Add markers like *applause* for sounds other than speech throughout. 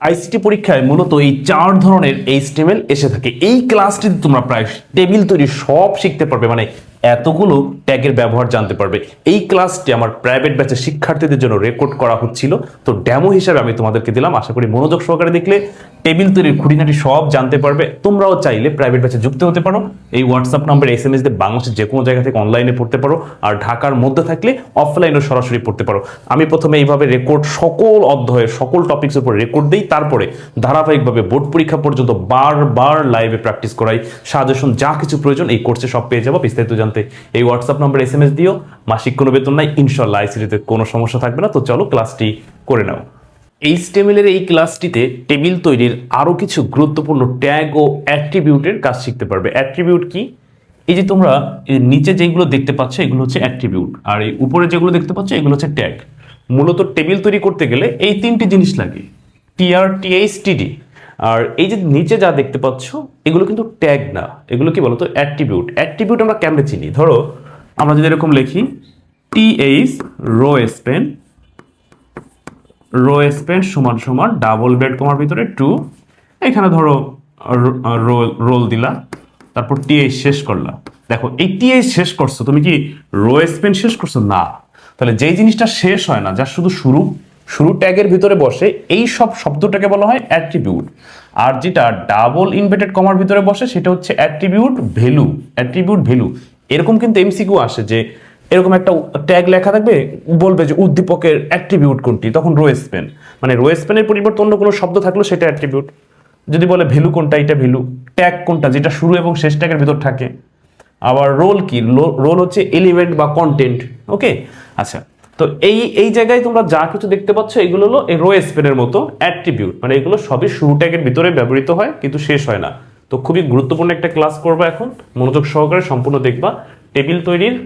ICT পরীক্ষায় মূলত এই চার ধরনের এইচ টেবিল এসে থাকে। এই ক্লাসটিতে তোমরা প্রায় টেবিল তৈরি সব শিখতে পারবে। মানে এতগুলো ট্যাগের ব্যবহার জানতে পারবে। এই ক্লাসটি আমার প্রাইভেট ব্যাচের শিক্ষার্থীদের জন্য রেকর্ড করা হচ্ছিল। তো ডেমো হিসাবে আমি তোমাদেরকে দিলাম। আশা করি মনোযোগ সহকারে দেখলে টেবিল তৈরির খুঁটিনাটি সব জানতে পারবে। তোমরাও চাইলে প্রাইভেট ব্যাচে যুক্ত হতে পারো। এই WhatsApp number S M S দিয়ে বাংলাদেশের যে কোনো জায়গা থেকে অনলাইনে পড়তে পারো। আর ঢাকার মধ্যে থাকলে অফলাইনে সরাসরি পড়তে পারো। আমি প্রথমে এইভাবে রেকর্ড সকল অধ্যায়ের সকল টপিক্সের উপর রেকর্ড দিই। তারপরে ধারাবাহিকভাবে বোর্ড পরীক্ষা পর্যন্ত বারবার লাইভে প্র্যাকটিস করাই। সাজেশন যা কিছু প্রয়োজন এই কোর্সে সব পেয়ে যাব। বিস্তারিত জানতে এই WhatsApp number S M S দিও। মাসিক কোনো বেতন নাই ইনশাল্লাহ আইসিটিতে কোনো সমস্যা থাকবে না। তো চলো ক্লাসটি করে নাও। এইচটিএমএল এর এই ক্লাসটিতে টেবিল তৈরির আরও কিছু গুরুত্বপূর্ণ ট্যাগ ও অ্যাট্রিবিউটের কাজ শিখতে পারবে। অ্যাট্রিবিউট কি? এই যে তোমরা নিচে যেগুলো দেখতে পাচ্ছ, এগুলো হচ্ছে অ্যাট্রিবিউট আর এই উপরে যেগুলো দেখতে পাচ্ছ, এগুলো হচ্ছে ট্যাগ মূলত টেবিল তৈরি করতে গেলে এই তিনটি জিনিস লাগে। টিআর টিএইচ টিডি আর এই যে নিচে যা দেখতে পাচ্ছ, এগুলো কিন্তু ট্যাগ না। এগুলো কি বলতো? অ্যাট্রিবিউট অ্যাট্রিবিউট আমরা কেমনে চিনি? ধরো, আমরা যদি এরকম লিখি T TH rho Spain rho Spain সমান সমান ডাবল বেড কমার ভিতরে টু এখানে ধরো রোল রোল দিলা, তারপর টি টিএইচ শেষ করলা। দেখো, এই টি টিএইচ শেষ করছ, তুমি কি রো স্পেন শেষ করছ? না। তাহলে যেই জিনিসটা শেষ হয় না, যা শুধু শুরু শুরু ট্যাগের ভিতরে বসে এই সব শব্দটাকে বলা হয় অ্যাট্রিবিউট। আর যেটা ডাবল ইনভেটেড কমার ভিতরে বসে সেটা হচ্ছে অ্যাট্রিবিউট ভ্যালু অ্যাট্রিবিউট ভ্যালু। এরকম কিন্তু এমসিকিউ আসে যে এরকম একটা ট্যাগ লেখা থাকবে, বলবে যে উদ্দীপকের অ্যাট্রিবিউট কোনটি, তখন রো স্পেন। মানে রো স্পেনের পরিবর্তে অন্য কোনো শব্দ থাকল সেটা অ্যাট্রিবিউট। যদি বলে ভ্যালু কোনটা, এটা ভ্যালু। ট্যাগ কোনটা, যেটা শুরু এবং শেষ ট্যাগের ভিতর থাকে। আবার রোল কি? রোল হচ্ছে এলিমেন্ট বা কন্টেন্ট। ওকে? আচ্ছা। তো এই এই জায়গায় তোমরা যা কিছু দেখতে পাচ্ছ, এগুলো হলো এই রো স্পেনের মতো অ্যাট্রিবিউট মানে এগুলো সবই শুরু ট্যাগের ভিতরে ব্যবহৃত হয়, কিন্তু শেষ হয় না। তো খুবই গুরুত্বপূর্ণ একটা ক্লাস করব এখন। মনোযোগ সহকারে সম্পূর্ণ দেখবা। টেবিল তৈরির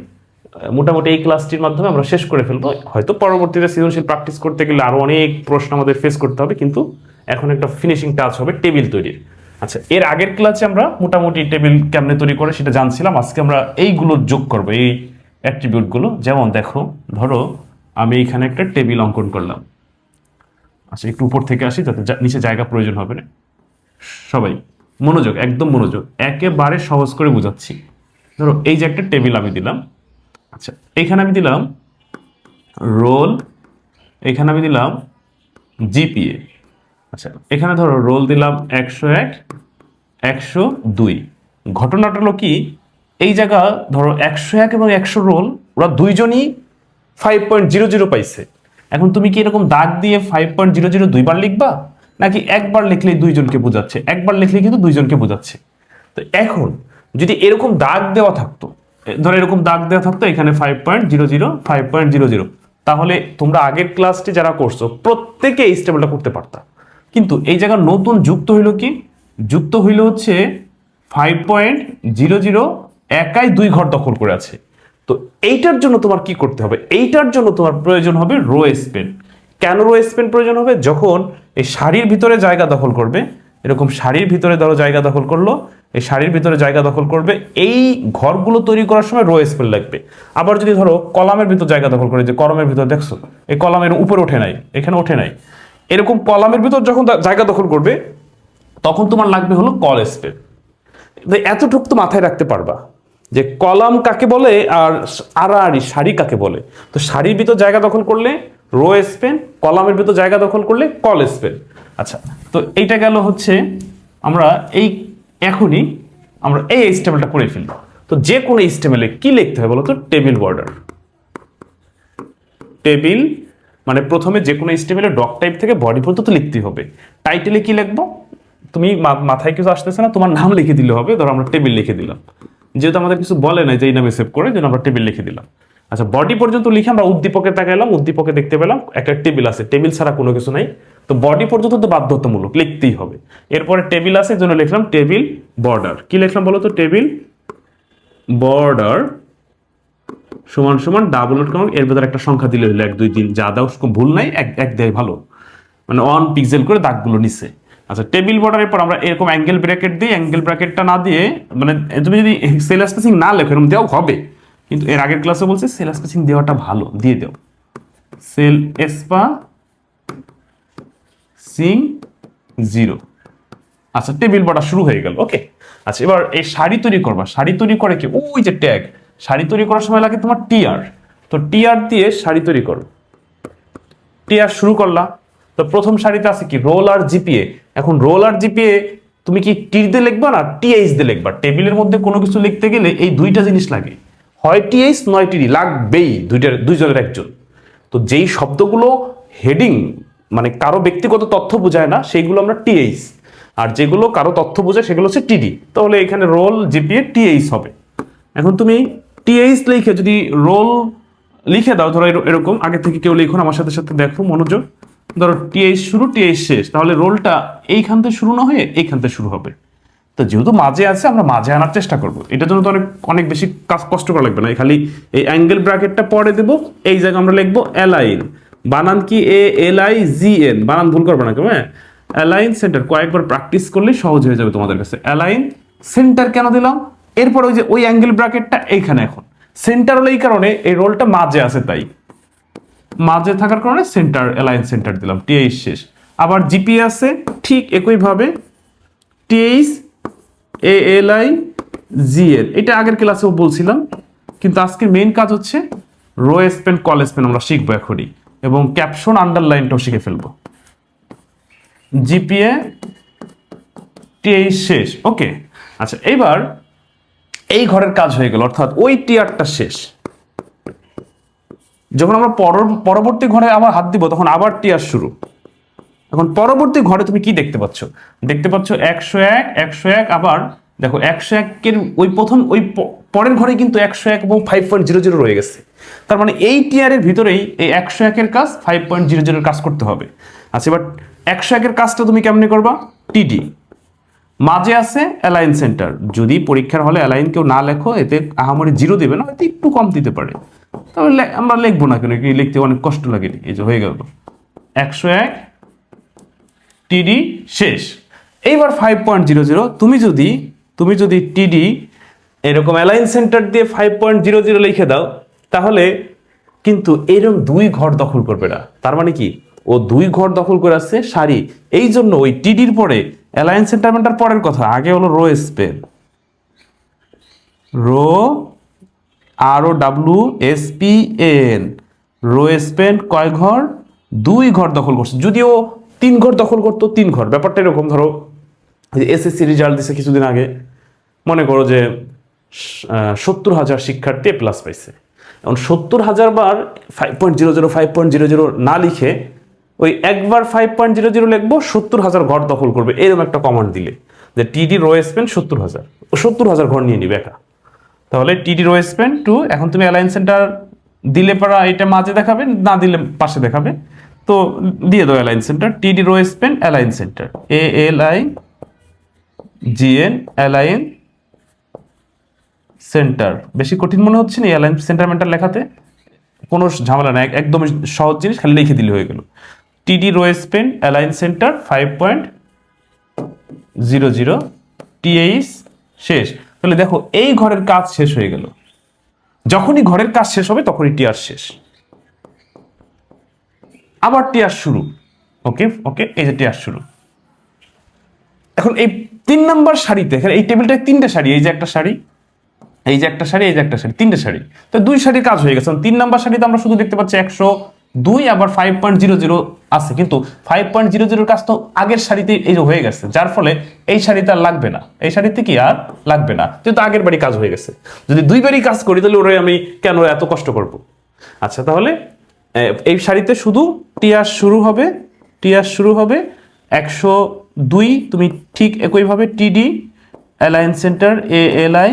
মোটামুটি এই ক্লাসটির মাধ্যমে আমরা শেষ করে ফেলব। হয়তো পরবর্তীতে সৃজনশীল প্র্যাকটিস করতে গেলে আরও অনেক প্রশ্ন আমাদের ফেস করতে হবে, কিন্তু এখন একটা ফিনিশিং টাচ হবে টেবিল তৈরির। আচ্ছা এর আগের ক্লাসে আমরা মোটামুটি টেবিল কেমনে তৈরি করে সেটা জানছিলাম। আজকে আমরা এইগুলো যোগ করব, এই অ্যাট্রিবিউটগুলো যেমন দেখো, ধরো আমি এখানে একটা টেবিল অঙ্কন করলাম। আচ্ছা একটু উপর থেকে আসি, যাতে নিচে জায়গা প্রয়োজন হবে না। সবাই, মনোযোগ, একদম মনোযোগ, একেবারে সহজ করে বোঝাচ্ছি। ধরো, এই যে একটা টেবিল আমি দিলাম। আচ্ছা এখানে আমি দিলাম রোল, এখানে আমি দিলাম জিপিএ। আচ্ছা এখানে ধরো রোল দিলাম একশো এক, একশো দুই। ঘটনাটা হলো কি, এই জায়গা ধরো একশো এক এবং একশো রোল, ওরা দুইজনই ফাইভ পয়েন্ট জিরো জিরো পাইছে। এখন তুমি কি এরকম দাগ দিয়ে ফাইভ পয়েন্ট জিরো জিরো দুইবার লিখবা? নাকি একবার লিখলেই দুইজনকে বোঝাচ্ছে? একবার লিখলে কিন্তু দুইজনকে বোঝাচ্ছে। তো এখন যদি এরকম দাগ দেওয়া থাকতো ধরো এরকম দাগ দেওয়া থাকতো, এখানে five point zero zero five point zero zero তাহলে তোমরা আগের ক্লাসটি যারা করছ, প্রত্যেকে এই স্টেবলটা করতে পারতা। কিন্তু এই জায়গায় নতুন যুক্ত হইল কি? যুক্ত হইল হচ্ছে ফাইভ পয়েন্ট জিরো জিরো একাই দুই ঘর দখল করে আছে। এইটার জন্য তোমার কি করতে হবে? এইটার জন্য তোমার প্রয়োজন হবে রো স্পেন কেন রো স্পেন প্রয়োজন হবে? যখন এই শাড়ির ভিতরে জায়গা দখল করবে, এরকম শাড়ির ভিতরে ধরো জায়গা দখল করল, এই শাড়ির ভিতরে জায়গা দখল করবে, এই ঘরগুলো তৈরি করার সময় রো স্পেন লাগবে। আবার যদি ধরো কলামের ভিতর জায়গা দখল করে যে কলমের ভিতর দেখছ, এই কলামের উপরে ওঠে নাই, এখানে ওঠে নাই। এরকম কলামের ভিতর যখন জায়গা দখল করবে, তখন তোমার লাগবে হলো কল স্পেন এতটুকু তো মাথায় রাখতে পারবা। যে কলাম কাকে বলে আর আড়াআড়ি, শাড়ি কাকে বলে? তো শাড়ির ভিতর জায়গা দখল করলে রো স্পেন কলামের ভিতর জায়গা দখল করলে কল স্পেন আচ্ছা তো এইটা গেল হচ্ছে আমরা এই এখনই আমরা এই স্টেমেলটা করে ফেলি। তো যে কোনো স্টেমেলে কি লিখতে হয় বলো তো টেবিল বর্ডার। টেবিল মানে প্রথমে যে কোনো স্টেমেলে ডক টাইপ থেকে বডি পর্যন্ত লিখতেই হবে। টাইটেলে কি লিখব? তুমি মাথায় কিছু আসতেছে না, তোমার নাম লিখে দিলে হবে। ধরো আমরা টেবিল লিখে দিলাম। যেহেতু আমাদের কিছু বলে নাই যে এই নামে সেভ করে, যেন আমরা টেবিল লিখে দিলাম। আচ্ছা বডি পর্যন্ত লিখে আমরা উদ্দীপকে তাকাইলাম, উদ্দীপকে দেখতে পেলাম, একটা টেবিল আছে। টেবিল ছাড়া কোনো কিছু নাই। তো বডি পর্যন্ত তো বাধ্যতামূলক, লিখতেই হবে। এরপরে টেবিল আছে জন্য লিখলাম টেবিল বর্ডার কি লিখলাম বলো তো? টেবিল বর্ডার সমান সমান ডাবল ডট কম এর ভেতরে একটা সংখ্যা দিলে হলো এক, দুই, তিন। যা দাও ভুল নাই, এক এক দেয় ভালো। মানে অন পিক্সেল করে দাগগুলো নিচ্ছে আচ্ছা টেবিল বর্ডারের পর আমরা এরকম অ্যাঙ্গেল ব্র্যাকেট দিই অ্যাঙ্গেল ব্র্যাকেটটা না দিয়ে মানে তুমি যদি সেল স্পেসিং না লেখো, এরকম দেওয়া হবে। কিন্তু এর আগের ক্লাসে বলছি সেল স্পেসিং দেওয়াটা ভালো, দিয়ে দাও। সেল এসপা সিং জিরো আচ্ছা টেবিল বর্ডার শুরু হয়ে গেল ওকে আচ্ছা এবার এই শাড়ি তৈরি করবা। শাড়ি তৈরি করে কি? ওই যে ট্যাগ শাড়ি তৈরি করার সময় লাগে তোমার টিআর তো টিআর দিয়ে শাড়ি তৈরি করো। টিআর শুরু করলা। তো প্রথম শাড়িতে আছে কি? রোল আর জিপিএ এখন রোল আর জিপিএ তুমি কি টি দিয়ে লিখবা না টিএইচ দিয়ে লিখবা? টেবিলের মধ্যে কোনো কিছু লিখতে গেলে এই দুইটা জিনিস লাগে। হয় টিএইচ নয় টিডি লাগবেই দুইটার দুইজনের একজন। তো যেই শব্দগুলো হেডিং মানে কারও ব্যক্তিগত তথ্য বোঝায় না, সেইগুলো আমরা টিএইচ আর যেগুলো কারও তথ্য বোঝায়, সেগুলো হচ্ছে টিডি তাহলে এখানে রোল জিপিএ টিএইচ হবে। এখন তুমি টিএইচ লিখে যদি রোল লিখে দাও, ধরো এর- এরকম, আগে থেকে কেউ লিখুন, আমার সাথে সাথে দেখো, মনোযোগ। ধরো টিএইচ শুরু টিএইচ শেষ, তাহলে রোলটা এইখান থেকে শুরু না হয়ে এইখান থেকে শুরু হবে। তো যেহেতু মাঝে আছে, আমরা মাঝে আনার চেষ্টা করব। এটার জন্য তো অনেক অনেক বেশি কষ্ট করা লাগবে না। এই খালি এই অ্যাঙ্গেল ব্র্যাকেটটা পরে দেব, এই জায়গায় আমরা লিখব অ্যালাইন বানান কি এ এল আই জি এন বানান ভুল করবে না কেউ হ্যাঁ? অ্যালাইন সেন্টার কয়েকবার প্র্যাকটিস করলেই সহজ হয়ে যাবে তোমাদের কাছে। অ্যালাইন সেন্টার কেন দিলাম? এরপর ওই যে ওই অ্যাঙ্গেল ব্র্যাকেটটা এইখানে এখন। সেন্টার হলো এই কারণে এই রোলটা মাঝে আছে তাই। মাঝে থাকার কারণে সেন্টার অ্যালায়েন্স সেন্টার দিলাম টিএইচ শেষ। আবার জিপি আছে, ঠিক একইভাবে টিএইচ এ এল আই জি এল এটা আগের ক্লাসেও বলছিলাম, কিন্তু আজকে মেইন কাজ হচ্ছে রো স্পেন কল স্পেন আমরা শিখব এখনই, এবং ক্যাপশন আন্ডারলাইনটাও শিখে ফেলব। জিপিএ টিএইচ শেষ ওকে আচ্ছা এইবার এই ঘরের কাজ হয়ে গেল, অর্থাৎ ওই টিয়ারটা শেষ। যখন আমরা পর- পরবর্তী ঘরে আবার হাত দিব, তখন আবার টিয়ার শুরু। এখন পরবর্তী ঘরে তুমি কি দেখতে পাচ্ছ? দেখতে পাচ্ছ একশো এক একশো এক, আবার দেখো একশো একের ওই প্রথম, ওই পরের ঘরে কিন্তু একশো এক এবং ফাইভ পয়েন্ট জিরো জিরো রয়ে গেছে। তার মানে এই টিয়ারের ভিতরেই এই একশো একের কাজ ফাইভ পয়েন্ট জিরো জিরোর কাজ করতে হবে। আচ্ছা এবার একশো একের কাজটা তুমি কেমনে করবা? টিডি মাঝে আছে অ্যালাইন সেন্টার যদি পরীক্ষার হলে অ্যালাইন কেউ না লেখো, এতে আহামরি জিরো দেবে না, হয়তো একটু কম দিতে পারে। তবে আমরা লিখব না কেন? কি লিখতে অনেক কষ্ট লাগে এই যে হয়ে গেল। একশো এক, টিডি শেষ। এইবার ফাইভ পয়েন্ট জিরো জিরো তুমি যদি তুমি যদি টিডি এরকম অ্যালাইন সেন্টার দিয়ে ফাইভ পয়েন্ট জিরো জিরো লিখে দাও, তাহলে কিন্তু এরকম দুই ঘর দখল করবে না। তার মানে কি? ও দুই ঘর দখল করে আসছে সারি এই জন্য ওই টিডির পরে অ্যালায়েন্স সেন্টারমেন্টার পরের কথা। আগে হলো row span row R O W S P N row span কয় ঘর? দুই ঘর দখল করছে। যদিও তিন ঘর দখল করতো, তিন ঘর। ব্যাপারটা এরকম, ধরো এসএসসি রেজাল্ট দিছে কিছুদিন আগে, মনে করো যে সত্তর হাজার শিক্ষার্থী প্লাস পাইছে। এখন সত্তর হাজার বার five point zero zero five point zero zero না লিখে ওই একবার ফাইভ পয়েন্ট জিরো জিরো লিখব, সত্তর হাজার ঘর দখল করবে। এরকম একটা কমান্ড দিলে। যে টিডি রো স্পেন সত্তর হাজার। সত্তর হাজার ঘর নিয়ে নিবে একা। তাহলে টিডি রো স্পেন টু এখন তুমি অ্যালায়েন্স সেন্টার দিলে পারা এটা মাঝে দেখাবে, না দিলে পাশে দেখাবে। তো দিয়ে দাও অ্যালায়েন্স সেন্টার টিডি rho Spain alliance centre A L I জিএন অ্যালায়েন সেন্টার বেশি কঠিন মনে হচ্ছে না অ্যালায়েন্স সেন্টার মেন্টার লেখাতে? কোনো ঝামেলা নাই একদমই সহজ জিনিস, খালি লিখে দিলে হয়ে গেল। TD rho Spain alliance center five point zero zero TH শেষ। তাহলে দেখো, এই ঘরের কাজ শেষ হয়ে গেল। যখনই ঘরের কাজ শেষ হবে, তখনই টিয়ার শেষ। আবার টিয়ার শুরু। ওকে ওকে, এই যে টিয়ার শুরু। এখন এই তিন নাম্বার শাড়িতে, এখানে এই টেবিলটায় তিনটে শাড়ি, এই যে একটা শাড়ি, এই যে একটা শাড়ি, এই যে একটা শাড়ি, তিনটে শাড়ি। তো দুই শাড়ির কাজ হয়ে গেছে। তিন নাম্বার শাড়িতে আমরা শুধু দেখতে পাচ্ছি একশো দুই আবার ফাইভ পয়েন্ট জিরো জিরো আছে, কিন্তু ফাইভ পয়েন্ট জিরো জিরোর কাজ তো আগের শাড়িতে এই হয়ে গেছে, যার ফলে এই শাড়িতে আর লাগবে না। এই শাড়িতে কি আর লাগবে না, যেহেতু আগের বাড়ি কাজ হয়ে গেছে। যদি দুইবারই কাজ করি, তাহলে ওরাই আমি কেন এত কষ্ট করব? আচ্ছা তাহলে এই শাড়িতে শুধু টিয়ার শুরু হবে, টিয়ার শুরু হবে একশো দুই, তুমি ঠিক একইভাবে টিডি অ্যালায়েন centre A L I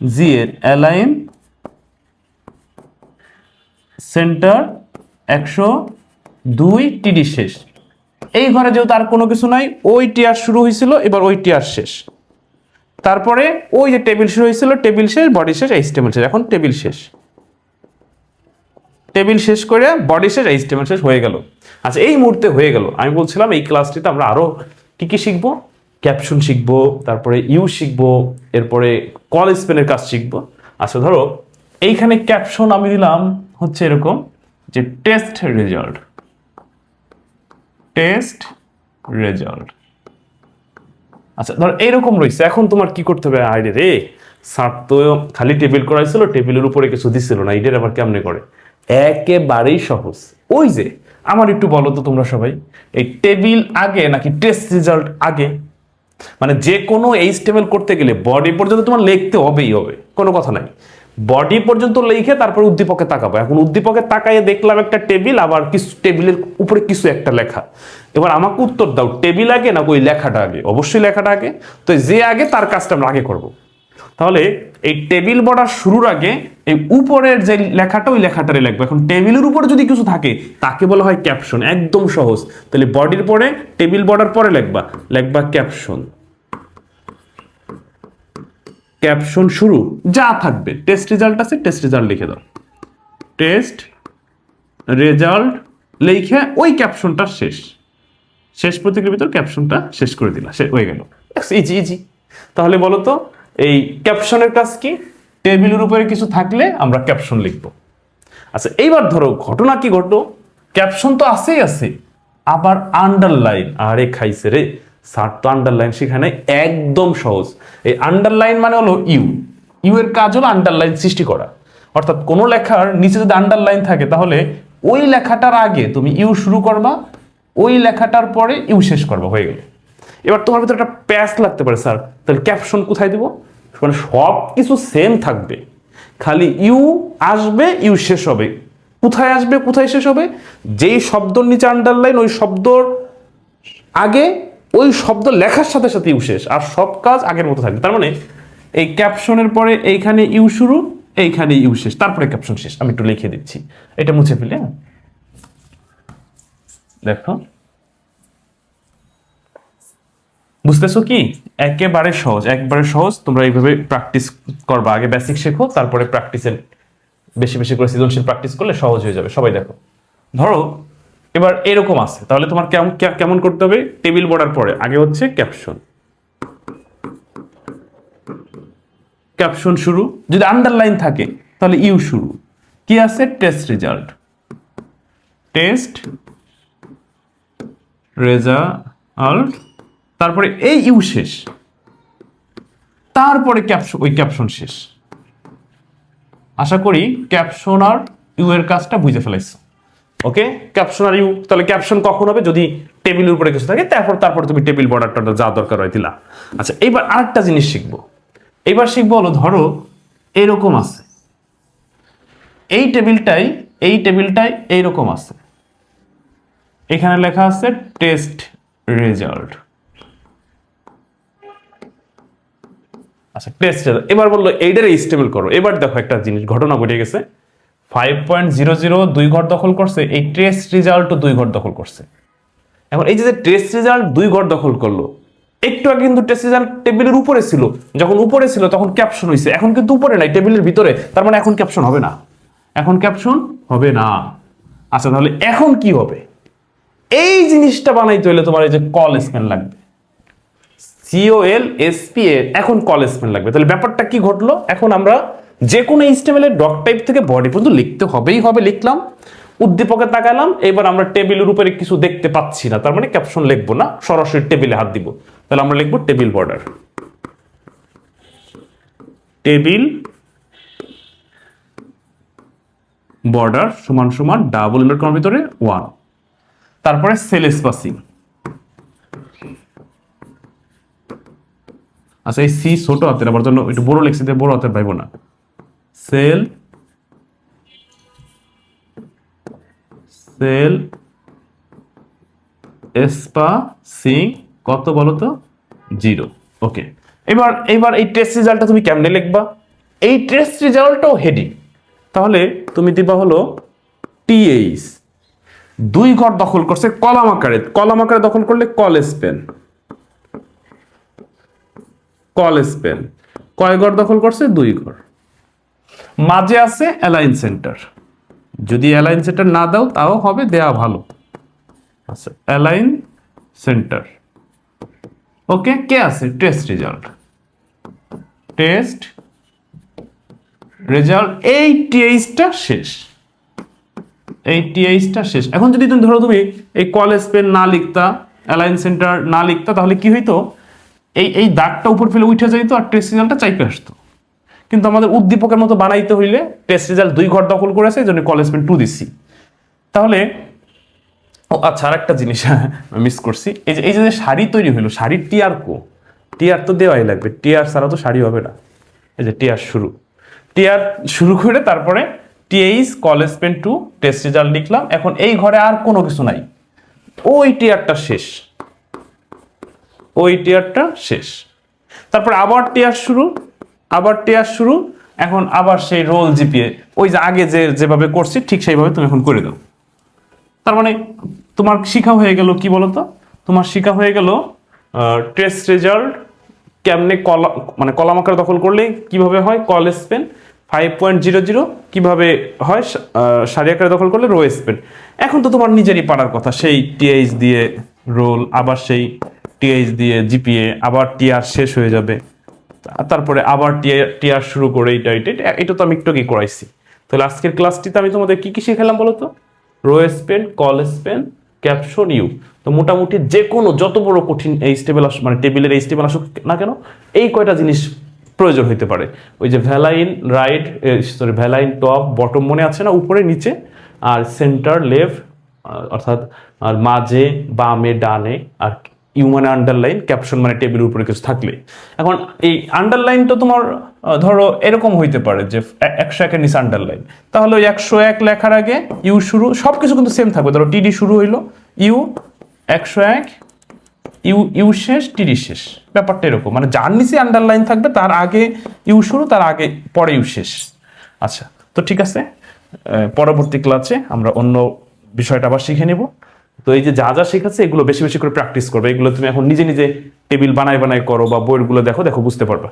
G এর অ্যালায়েন সেন্টার একশো দুই টিডি শেষ। এই ঘরে যেহেতু আর কোনো কিছু নাই, ওই টিয়ার শুরু হয়েছিল, এবার ওই টিয়ার শেষ। তারপরে ওই যে টেবিল শুরু হয়েছিল, টেবিল শেষ, বডি শেষ এইচ টেবিল শেষ। এখন টেবিল শেষ। টেবিল শেষ করে বডি শেষ এইচ টেবিল শেষ হয়ে গেল। আচ্ছা এই মুহূর্তে হয়ে গেল। আমি বলছিলাম, এই ক্লাসটিতে আমরা আরও কি কি শিখব? ক্যাপশন শিখব, তারপরে ইউ শিখব, এরপরে কল স্পেনের কাজ শিখব। আচ্ছা ধরো, এইখানে ক্যাপশন আমি দিলাম, হচ্ছে এরকম। যে টেস্ট রেজাল্ট টেস্ট রেজাল্ট আচ্ছা ধর এইরকম রয়েছে। এখন তোমার কি করতে হবে? আইডে রে স্যার তো খালি টেবিল করাইছিল টেবিলের উপরে কিছু দিছিল না এইটার আবার কেমনে করে? একেবারেই সহজ। ওই যে, আমার একটু বলো তো তোমরা সবাই, এই টেবিল আগে নাকি টেস্ট রেজাল্ট আগে? মানে যে কোনো এইচ টেবিল করতে গেলে বডি পর্যন্ত তোমার লিখতে হবেই হবে, কোনো কথা নাই। বডি পর্যন্ত লিখে তারপর উদ্দীপকে তাকাবো। এখন উদ্দীপকে তাকাইয়ে দেখলাম একটা টেবিল, আবার কিছু টেবিলের উপরে কিছু একটা লেখা। এবার আমাকে উত্তর দাও, টেবিল আগে না ওই লেখাটা আগে? অবশ্যই লেখাটা আগে। তো যে আগে, তার কাজটা আমরা আগে করব। তাহলে এই টেবিল বর্ডার শুরুর আগে এই উপরের যে লেখাটা, ওই লেখাটারে লিখব। এখন টেবিলের উপরে যদি কিছু থাকে, তাকে বলা হয় ক্যাপশন। একদম সহজ। তাহলে বডির পরে, টেবিল বর্ডার পরে লেখবা। লেখবা ক্যাপশন। ক্যাপশন শুরু, যা থাকবে। টেস্ট রেজাল্ট আছে টেস্ট রেজাল্ট লিখে দাও। টেস্ট রেজাল্ট লিখে ওই ক্যাপশনটা শেষ। শেষ প্রতীকের ভিতর ক্যাপশনটা শেষ করে দিলা সে হয়ে গেল। ইজি ইজি তাহলে বলো তো, এই ক্যাপশনের কাজ কি? টেবিলের উপরে কিছু থাকলে আমরা ক্যাপশন লিখব। আচ্ছা এইবার ধরো, ঘটনা কি ঘটলো? ক্যাপশন তো আছেই, আছে। আবার আন্ডারলাইন আরে খাইছে রে। স্যার, তো আন্ডারলাইন সেখানে একদম সহজ। এই আন্ডারলাইন মানে হলো ইউ। ইউ এর কাজ হলো আন্ডারলাইন সৃষ্টি করা। অর্থাৎ কোনো লেখার নিচে যদি আন্ডারলাইন থাকে, তাহলে ওই লেখাটার আগে তুমি ইউ শুরু করবা, ওই লেখাটার পরে ইউ শেষ করবা, হয়ে গেল। এবার তোমার ভিতরে একটা প্যাস লাগতে পারে, স্যার। তাহলে ক্যাপশন কোথায় দিব? মানে সব কিছু সেম থাকবে। খালি ইউ আসবে, ইউ শেষ হবে। কোথায় আসবে, কোথায় শেষ হবে? যেই শব্দর নিচে আন্ডারলাইন ওই শব্দর আগে ওই শব্দ লেখার সাথে সাথে ইউ শেষ, আর সব কাজ আগের মতো থাকবে। তার মানে এই ক্যাপশনের পরে এইখানে ইউ শুরু, এইখানে ইউ শেষ, তারপরে ক্যাপশন শেষ। আমি একটু লিখে দিচ্ছি। এটা মুছে ফেলে হ্যাঁ? দেখো। বুঝতেছো কি? একেবারে সহজ, একবারে সহজ। তোমরা এইভাবে প্র্যাকটিস করবা। আগে বেসিক শেখো, তারপরে প্র্যাকটিসের বেশি বেশি করে সৃজনশীল প্র্যাকটিস করলে সহজ হয়ে যাবে। সবাই দেখো। ধরো এবার এরকম আছে। তাহলে তোমার কেমন কেমন করতে হবে? টেবিল বর্ডার পরে। আগে হচ্ছে ক্যাপশন। ক্যাপশন শুরু। যদি আন্ডারলাইন থাকে, তাহলে ইউ শুরু। কি আছে? Test result. Test result. তারপরে এই ইউ শেষ। তারপরে ক্যাপশন ওই ক্যাপশন শেষ। আশা করি ক্যাপশন আর ইউ এর কাজটা বুঝে ফেলাইছো ওকে ক্যাপশন আর ইউ তাহলে ক্যাপশন কখন হবে? যদি টেবিলের উপরে কিছু থাকে, তারপর তারপর তুমি টেবিল বর্ডারটা যা দরকার হয় দিলা। আচ্ছা এইবার আরেকটা জিনিস শিখব। এইবার শিখব হলো, ধরো, এরকম আছে। এই টেবিলটাই এই টেবিলটাই এইরকম আছে। এখানে লেখা আছে টেস্ট রেজাল্ট আচ্ছা টেস্ট এবার বলল, এইটার স্টেবল করো। এবার দেখো একটা জিনিস, ঘটনা ঘটে গেছে। ফাইভ পয়েন্ট জিরো জিরো দুই ঘর দখল করছে, এই টেস্ট রেজাল্টও দুই ঘর দখল করছে। এখন এই যে টেস্ট রেজাল্ট দুই ঘর দখল করল, একটু আগে কিন্তু টেস্ট রেজাল্ট টেবিলের উপরে ছিল। যখন উপরে ছিল, তখন ক্যাপশন হয়েছে এখন কিন্তু উপরে নাই টেবিলের ভিতরে। তার মানে এখন ক্যাপশন হবে না। এখন ক্যাপশন হবে না। আচ্ছা তাহলে এখন কি হবে? এই জিনিসটা বানাইতে হলে তোমার এই যে কল স্পেন লাগবে। C O L S P এখন কল স্পেন লাগবে। তাহলে ব্যাপারটা কি ঘটলো? এখন আমরা যে কোনো এইচটিএমএল ডক টাইপ থেকে বডি পর্যন্ত লিখতে হবেই হবে, লিখলাম। উদ্দীপকে তাকালাম, এবার আমরা টেবিলের উপরে কিছু দেখতে পাচ্ছি না, তার মানে ক্যাপশন লিখব না, সরাসরি টেবিলে হাত দিব। তাহলে আমরা লিখব টেবিল বর্ডার টেবিল বর্ডার সমান সমান ডাবল ইনভার্ট কমার ভিতরে ওয়ান তারপরে সেল স্পাসিং আচ্ছা এই সি ছোট হাতের আবার জন্য একটু বড় লিখছি বড় হাতের পাইবো না। সেল সেল এসপাসিং কত বলো তো? জিরো। ওকে। এবার এবার এই টেস্ট রেজাল্টটা তুমি কেমনে লিখবা? এই টেস্ট রেজাল্টটাও হেডিং তাহলে তুমি দিবা হলো টিএইচ দুই ঘর দখল করছে কলাম আকারে। কলাম আকারে দখল করলে কল স্পেন কল স্পেন কয় ঘর দখল করছে? দুই ঘর। মাঝে আছে অ্যালাইন সেন্টার যদি অ্যালাইন সেন্টার না দাও, তাও হবে, দেয়া ভালো। আচ্ছা অ্যালাইন সেন্টার ওকে কে আছে? টেস্ট রেজাল্ট টেস্ট রেজাল্ট এই টিএইচটা শেষ। এই টিএইচটা শেষ। এখন যদি তুমি ধরো তুমি এই কল স্পেন না লিখতা অ্যালাইন সেন্টার না লিখতা, তাহলে কি হইতো? এই এই দাগটা উপর ফেলে উঠে যাইতো আর টেস্ট রেজাল্টটা চাইপে আসতো। কিন্তু আমাদের উদ্দীপকের মতো বানাইতে হইলে টেস্ট রেজাল্ট দুই ঘর দখল করেছে, এই জন্য কলেজ পেন টু দিচ্ছি। তাহলে, ও আচ্ছা আর একটা জিনিস *laughs* মিস করছি। এই যে এই যে শাড়ি তৈরি হইল, শাড়ির টিয়ার কো? টিয়ার তো দেওয়াই লাগবে টিয়ার ছাড়া তো শাড়ি হবে না। এই যে টিয়ার শুরু। টিয়ার শুরু করে তারপরে TH col span two test result লিখলাম। এখন এই ঘরে আর কোনো কিছু নাই। ওই টিয়ারটা শেষ। ওই টিয়ারটা শেষ। তারপর আবার টিয়ার শুরু। আবার টিয়ার শুরু, এখন আবার সেই রোল জিপিয়ে ওই যে আগে যে যেভাবে করছি, ঠিক সেইভাবে তুমি এখন করে দাও। তার মানে তোমার শিখা হয়ে গেল কি বলতো? তোমার শিখা হয়ে গেল টেস্ট রেজাল্ট কেমনে কলা মানে কলাম আকারে দখল করলে কীভাবে হয়? Col span five point zero zero কীভাবে হয়? সারি আকারে দখল করলে রো স্পেন এখন তো তোমার নিজেরই পারার কথা, সেই টিএইচ দিয়ে রোল আবার সেই টিএইচ দিয়ে জিপিএ আবার টিআর শেষ হয়ে যাবে। তারপরে আবার টিয়ার টিআর শুরু করে এইটা এটা- এটা তো আমি একটু কি করাইছি। তাহলে আজকের ক্লাসটিতে আমি তোমাদের কি কি শিখালাম বলো তো? Row span col span caption U তো মোটামুটি যে কোনো যত বড় কঠিন এই স্টেবল আস মানে টেবিলের এই স্টেবল আসুক না কেন, এই কয়টা জিনিস প্রয়োজন হইতে পারে। ওই যে valign right sorry valign top bottom মনে আছে না, উপরে, নিচে? আর সেন্টার লেফট অর্থাৎ আর মাঝে, বামে, ডানে, আর ইউ মানে আন্ডারলাইন ক্যাপশন মানে টেবিলের উপরে কিছু থাকলে। এখন এই আন্ডারলাইন তো তোমার ধরো এরকম হইতে পারে যে একশো একের নিচে আন্ডারলাইন তাহলে ওই একশো এক লেখার আগে ইউ শুরু সব কিছু কিন্তু সেম থাকবে। ধরো টিডি শুরু হইল ইউ একশো এক ইউ ইউ শেষ টিডি শেষ। ব্যাপারটা এরকম। মানে যার নিচে আন্ডারলাইন থাকবে, তার আগে ইউ শুরু, তার আগে পরে ইউ শেষ। আচ্ছা তো ঠিক আছে পরবর্তী ক্লাসে আমরা অন্য বিষয়টা আবার শিখে নেব। তো এই যে যা যা শেখাচ্ছে, এগুলো বেশি বেশি করে প্র্যাকটিস করবে। এগুলো তুমি এখন নিজে নিজে টেবিল বানায় বানায় করো বা বইগুলো দেখো দেখো বুঝতে পারবে।